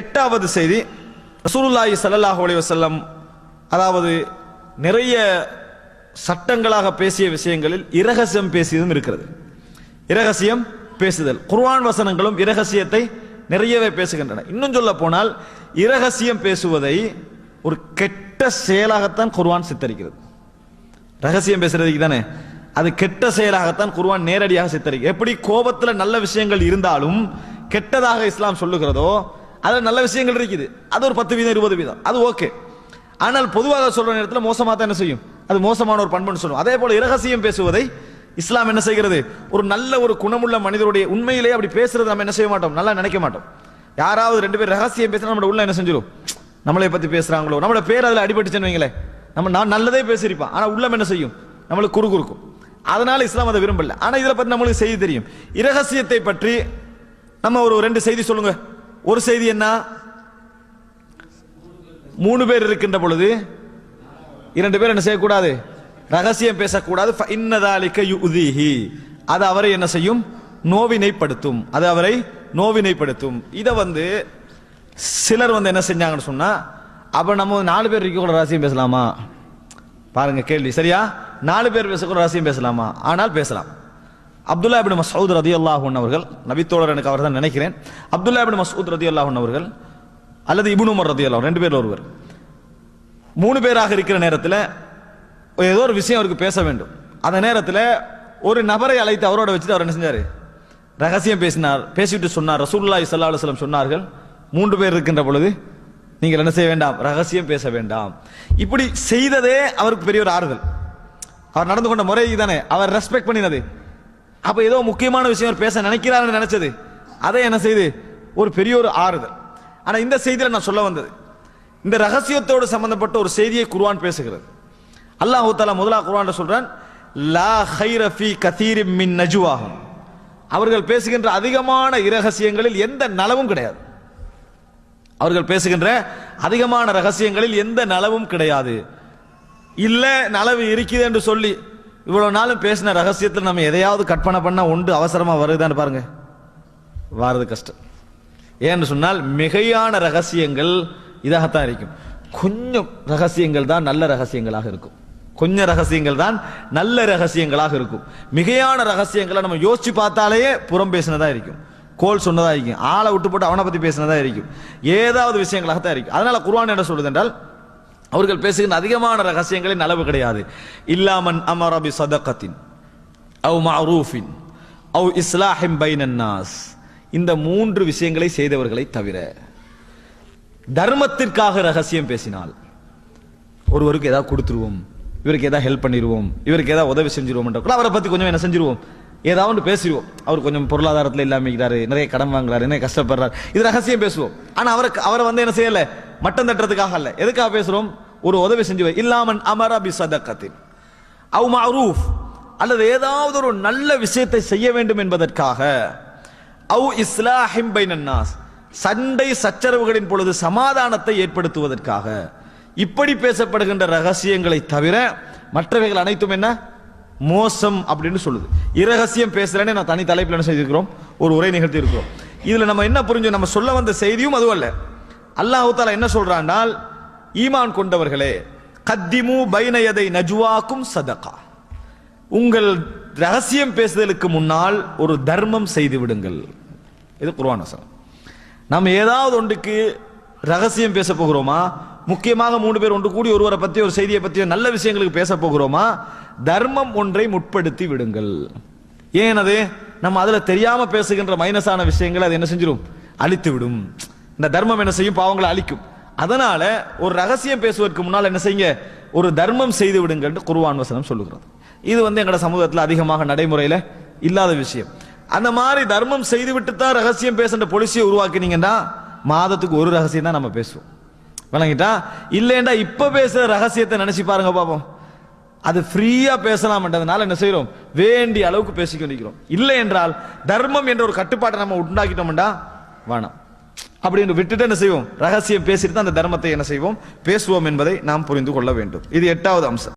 எட்டாவது செய்தி. ரசூலுல்லாஹி சல்லாஹ் அலைஹி வஸல்லம் அதாவது நிறைய சட்டங்களாக பேசிய விஷயங்களில் இரகசியம் பேசியதும் இருக்கிறது. இரகசியம் பேசுதல். குர்வான் வசனங்களும் இரகசியத்தை நிறையவே பேசுகின்றன. இன்னும் சொல்ல போனால் இரகசியம் பேசுவதை ஒரு கெட்ட செயலாகத்தான் குர்வான் சித்தரிக்கிறது. ரகசியம் பேசுறதுக்கு தானே? அது கெட்ட செயலாகத்தான் குர்வான் நேரடியாக சித்தரிக்கிறது. எப்படி கோபத்தில் நல்ல விஷயங்கள் இருந்தாலும் கெட்டதாக இஸ்லாம் சொல்லுகிறதோ அதில் நல்ல விஷயங்கள் இருக்குது. அது ஒரு பத்து வீதம் இருபது வீதம். அது ஓகே ஆனால் பொதுவாக சொல்ற நேரத்தில் மோசமாக தான் என்ன செய்யும்? அது மோசமான ஒரு பண்புன்னு சொல்லும் அதே போல இரகசியம் பேசுவதை இஸ்லாம் என்ன செய்கிறது? ஒரு நல்ல ஒரு குணமுள்ள மனிதருடைய உண்மையிலேயே அப்படி பேசுறது நம்ம என்ன செய்ய மாட்டோம்? நல்லா நினைக்க மாட்டோம். யாராவது ரெண்டு பேர் ரகசியம் பேசினா நம்ம உள்ள என்ன செஞ்சிடும் நம்மளை பற்றி பேசுகிறாங்களோ நம்மளோட பேர் அதில் அடிபட்டுச்சுன்னு வைங்களேன். நம்ம நான் நல்லதே பேசியிருப்பான். ஆனால் உள்ளம் என்ன செய்யும்? நம்மளுக்கு குறு குறுக்கும் அதனால இஸ்லாம் அதை விரும்பல. ஆனால் இதில் பற்றி நம்மளுக்கு செய்தி தெரியும். இரகசியத்தை பற்றி நம்ம ஒரு ரெண்டு செய்தி சொல்லுங்கள் ஒரு செய்தி என்ன? மூணு பேர் இருக்கின்ற பொழுது இரண்டு பேர் என்ன செய்யக்கூடாது? ரகசியம் பேசக்கூடாது. இன்னதாலிக்க யுதிஹி அது அவரை என்ன செய்யும்? நோவினைப்படுத்தும். அது அவரை நோவினைப்படுத்தும். இதை வந்து சிலர் வந்து என்ன செஞ்சாங்கன்னு சொன்னா அப்ப நம்ம நாலு பேர் இருக்க கூட ரகசியம் பேசலாமா? பாருங்க கேள்வி. சரியா? நாலு பேர் பேசக்கூட ரகசியம் பேசலாமா? ஆனால் பேசலாம். அப்துல்லா இபின் மசூத் ரதி அல்லாஹன் அவர்கள் நபித்தோழர் எனக்கு அவர் தான் நினைக்கிறேன். அப்துல்லா இபின் மசூத் ரதி அல்லாஹன் அவர்கள் அல்லது இபுன் உமர் ரதி அல்லாஹ் ரெண்டு பேரில் ஒருவர். மூணு பேராக இருக்கிற நேரத்தில் ஏதோ ஒரு விஷயம் அவருக்கு பேச வேண்டும். அந்த நேரத்தில் ஒரு நபரை அழைத்து அவரோட வச்சுட்டு அவர் என்ன செஞ்சார்? ரகசியம் பேசினார் பேசிவிட்டு சொன்னார். ரசூல்லா இசல்லா அலுவலம் சொன்னார்கள் மூன்று பேர் இருக்கின்ற பொழுது நீங்கள் என்ன செய்ய வேண்டாம் ரகசியம் பேச வேண்டாம். இப்படி செய்ததே அவருக்கு பெரிய ஒரு ஆறுதல். அவர் நடந்து கொண்ட முறை தானே அவர் ரெஸ்பெக்ட் பண்ணினது. அப்ப ஏதோ முக்கியமான விஷயம் பேச நினைக்கிறாருன்னு நினைச்சது. அதை என்ன செய்து? ஒரு பெரிய ஒரு ஆறுதல். ஆனா இந்த செய்தியில நான் சொல்ல வந்தது. இந்த ரகசியத்தோடு சம்பந்தப்பட்ட ஒரு செய்தியை குர்வான் பேசுகிறது. அல்லாஹ் தாலா முதலா குர்வான் சொல்றான் லா ஹைரஃபி ஃபீ மின் நஜுவாகும் அவர்கள் பேசுகின்ற அதிகமான இரகசியங்களில் எந்த நலவும் கிடையாது. அவர்கள் பேசுகின்ற அதிகமான ரகசியங்களில் எந்த நலவும் கிடையாது. இல்லை நலவு இருக்குது என்று சொல்லி இவ்வளவு நாளும் பேசின ரகசியத்தில் நம்ம எதையாவது கற்பனை பண்ணால் உண்டு அவசரமாக வருதான்னு பாருங்க. வாரது கஷ்டம். ஏன்னு சொன்னால் மிகையான ரகசியங்கள் இதாகத்தான் இருக்கும். கொஞ்சம் ரகசியங்கள் தான் நல்ல ரகசியங்களாக இருக்கும். கொஞ்சம் ரகசியங்கள் தான் நல்ல ரகசியங்களாக இருக்கும். மிகையான ரகசியங்களை நம்ம யோசிச்சு பார்த்தாலேயே புறம் பேசினதாக இருக்கும். கோல் சொன்னதாக இருக்கும். ஆளை விட்டு போட்டு அவனை பற்றி பேசினதாக இருக்கும். ஏதாவது விஷயங்களாகத்தான் இருக்கும். அதனால் குர்வான் என்ன சொல்லுது என்றால் அவர்கள் பேசுகின்ற அதிகமான ரகசியங்களின் அளவு கிடையாது. இல்லாமன் அமரபி சதகத்தின் அவு மரூஃபின் அவு இஸ்லாஹிம் பைனன் இந்த மூன்று விஷயங்களை செய்தவர்களை தவிர தர்மத்திற்காக ரகசியம் பேசினால் ஒருவருக்கு ஏதாவது கொடுத்துருவோம் இவருக்கு ஏதாவது ஹெல்ப் பண்ணிடுவோம் இவருக்கு ஏதாவது உதவி செஞ்சிருவோம் அவரை பற்றி கொஞ்சம் என்ன செஞ்சிருவோம்? ஏதாவது ஒன்று பேசிடுவோம் அவர் கொஞ்சம் பொருளாதாரத்தில் இல்லாமல் இருக்கிறாரு நிறைய கடன் வாங்குறாரு நிறைய கஷ்டப்படுறாரு. இது ரகசியம் பேசுவோம். ஆனால் அவருக்கு அவரை வந்து என்ன செய்யலை? மட்டம் தட்டுறதுக்காக அல்ல. எதுக்காக பேசுறோம்? ஒரு உதவி செஞ்சு இல்லாமன் அமர பி சதக்கத்தின். அவு அல்லது ஏதாவது ஒரு நல்ல விஷயத்தை செய்ய வேண்டும் என்பதற்காக. அவு இஸ்லாஹிம் ஹிம்பை நன்னாஸ் சண்டை சச்சரவுகளின் பொழுது சமாதானத்தை ஏற்படுத்துவதற்காக. இப்படி பேசப்படுகின்ற ரகசியங்களை தவிர மற்றவைகள் அனைத்தும் என்ன? மோசம் அப்படின்னு சொல்லுது. இரகசியம் பேசுறேன்னு நான் தனி தலைப்பில் என்ன செய்திருக்கிறோம்? ஒரு உரை நிகழ்த்தி இருக்கிறோம் இதுல நம்ம என்ன புரிஞ்சோம்? நம்ம சொல்ல வந்த செய்தியும் அதுவும் அல்ல. அல்லாஹ் தாலா என்ன சொல்றான்னால் ஈமான் கொண்டவர்களே கத்திமு பைனயதை நஜுவாக்கும் சதகா. உங்கள் ரகசியம் பேசுதலுக்கு முன்னால் ஒரு தர்மம் செய்து விடுங்கள். இது குர்ஆன் வசனம். நம்ம ஏதாவது ஒன்றுக்கு ரகசியம் பேச போகிறோமா? முக்கியமாக மூணு பேர் ஒன்று கூடி ஒருவரை பற்றி ஒரு செய்தியை பற்றியோ நல்ல விஷயங்களுக்கு பேச போகிறோமா? தர்மம் ஒன்றை முற்படுத்தி விடுங்கள். ஏன் அது நம்ம அதில் தெரியாமல் பேசுகின்ற மைனஸான விஷயங்களை அது என்ன செஞ்சிடும் அழித்து விடும். இந்த தர்மம் என்ன செய்யும்? பாவங்களை அழிக்கும். அதனால ஒரு ரகசியம் பேசுவதற்கு முன்னால் என்ன செய்யுங்க? ஒரு தர்மம் செய்து விடுங்கள் குருவான் வசனம் சொல்லுகிறது. இது வந்து எங்களோட சமூகத்தில் அதிகமாக நடைமுறையில் இல்லாத விஷயம். அந்த மாதிரி தர்மம் செய்துவிட்டு தான் ரகசியம் பேசுகிற பொலிசியை உருவாக்கினீங்கன்னா மாதத்துக்கு ஒரு ரகசியம் தான் நம்ம பேசுவோம். விளங்கிட்டா? இல்லைண்டா இப்போ பேசுகிற ரகசியத்தை நினச்சி பாருங்க பாப்போம். அது ஃப்ரீயாக பேசலாம்ன்றதுனால என்ன செய்கிறோம் வேண்டிய அளவுக்கு பேசிக்க நிற்கிறோம் இல்லை என்றால் தர்மம் என்ற ஒரு கட்டுப்பாட்டை நம்ம உண்டாக்கிட்டோம்டா வேணாம். அப்படின்னு விட்டுட்டு என்ன செய்வோம்? ரகசியம் பேசிட்டு தான் அந்த தர்மத்தை என்ன செய்வோம்? பேசுவோம் என்பதை நாம் புரிந்து கொள்ள வேண்டும். இது எட்டாவது அம்சம்.